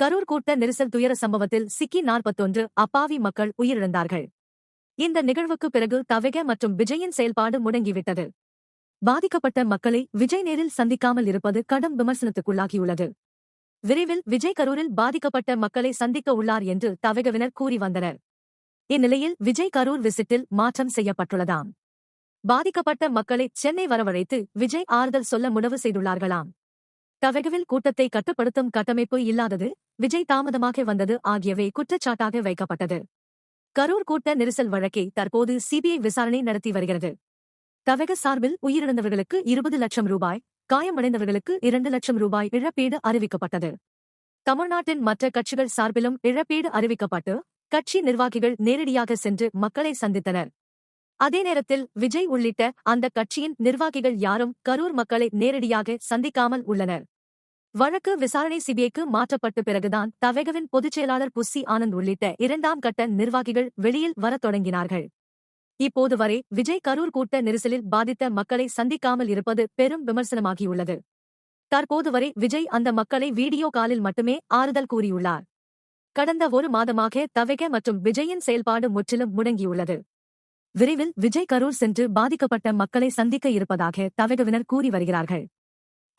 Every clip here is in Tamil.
கரூர் கூட்ட நெரிசல் துயர சம்பவத்தில் சிக்கி நாற்பத்தொன்று அப்பாவி மக்கள் உயிரிழந்தார்கள். இந்த நிகழ்வுக்கு பிறகு தவக மற்றும் விஜயின் செயல்பாடு முடங்கிவிட்டது. பாதிக்கப்பட்ட மக்களை விஜய் நேரில் சந்திக்காமல் இருப்பது கடும் விமர்சனத்துக்குள்ளாகியுள்ளது. விரைவில் விஜய் கரூரில் பாதிக்கப்பட்ட மக்களை சந்திக்க உள்ளார் என்று தவகவினர் கூறி வந்தனர். இந்நிலையில் விஜய் கரூர் விசிட்டில் மாற்றம் செய்யப்பட்டுள்ளதாம். பாதிக்கப்பட்ட மக்களை சென்னை வரவழைத்து விஜய் ஆறுதல் சொல்ல முடிவு செய்துள்ளார்களாம். தவகவில் கூட்டத்தை கட்டுப்படுத்தும் கட்டமைப்பு இல்லாதது விஜய் தாமதமாக வந்தது ஆகியவை குற்றச்சாட்டாக வைக்கப்பட்டது. கரூர் கூட்ட நெரிசல் வழக்கை தற்போது சிபிஐ விசாரணை நடத்தி வருகிறது. தவக சார்பில் உயிரிழந்தவர்களுக்கு இருபது லட்சம் ரூபாய் காயமடைந்தவர்களுக்கு இரண்டு லட்சம் ரூபாய் இழப்பீடு அறிவிக்கப்பட்டது. தமிழ்நாட்டின் மற்ற கட்சிகள் சார்பிலும் இழப்பீடு அறிவிக்கப்பட்டு கட்சி நிர்வாகிகள் நேரடியாக சென்று மக்களை சந்தித்தனர். அதே நேரத்தில் விஜய் உள்ளிட்ட அந்த கட்சியின் நிர்வாகிகள் யாரும் கரூர் மக்களை நேரடியாக சந்திக்காமல் உள்ளனர். வழக்கு விசாரணை சிபிஐக்கு மாற்றப்பட்ட பிறகுதான் தவேகவின் பொதுச் செயலாளர் புஸ்ஸி ஆனந்த் உள்ளிட்ட இரண்டாம் கட்ட நிர்வாகிகள் வெளியில் வரத் தொடங்கினார்கள். இப்போது வரை விஜய் கரூர் கூட்ட நெரிசலில் பாதித்த மக்களை சந்திக்காமல் இருப்பது பெரும் விமர்சனமாகியுள்ளது. தற்போது வரை விஜய் அந்த மக்களை வீடியோ காலில் மட்டுமே ஆறுதல் கூறியுள்ளார். கடந்த ஒரு மாதமாக தவேக மற்றும் விஜயின் செயல்பாடு முற்றிலும் முடங்கியுள்ளது. விரைவில் விஜய் கரூர் சென்று பாதிக்கப்பட்ட மக்களை சந்திக்க இருப்பதாக தவகவினர் கூறி வருகிறார்கள்.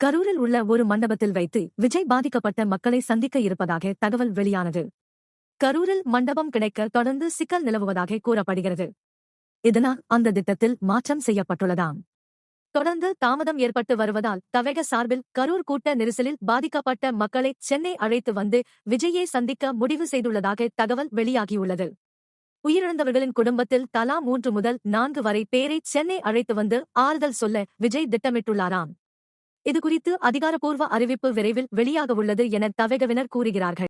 கரூரில் உள்ள ஒரு மண்டபத்தில் வைத்து விஜய் பாதிக்கப்பட்ட மக்களை சந்திக்க இருப்பதாக தகவல் வெளியானது. கரூரில் மண்டபம் கிடைக்க தொடர்ந்து சிக்கல் நிலவுவதாக கூறப்படுகிறது. இதனால் அந்த திட்டத்தில் மாற்றம் செய்யப்பட்டுள்ளதாம். தொடர்ந்து தாமதம் ஏற்பட்டு வருவதால் தவக சார்பில் கரூர் கூட்ட நெரிசலில் பாதிக்கப்பட்ட மக்களை சென்னை அழைத்து வந்து விஜயை சந்திக்க முடிவு செய்துள்ளதாக தகவல் வெளியாகியுள்ளது. உயிரிழந்தவர்களின் குடும்பத்தில் தலா மூன்று முதல் நான்கு வரை பேரை சென்னை அழைத்து வந்து ஆறுதல் சொல்ல விஜய் திட்டமிட்டுள்ளாராம். இதுகுறித்து அதிகாரப்பூர்வ அறிவிப்பு விரைவில் வெளியாகவுள்ளது என தவகவினர் கூறுகிறார்கள்.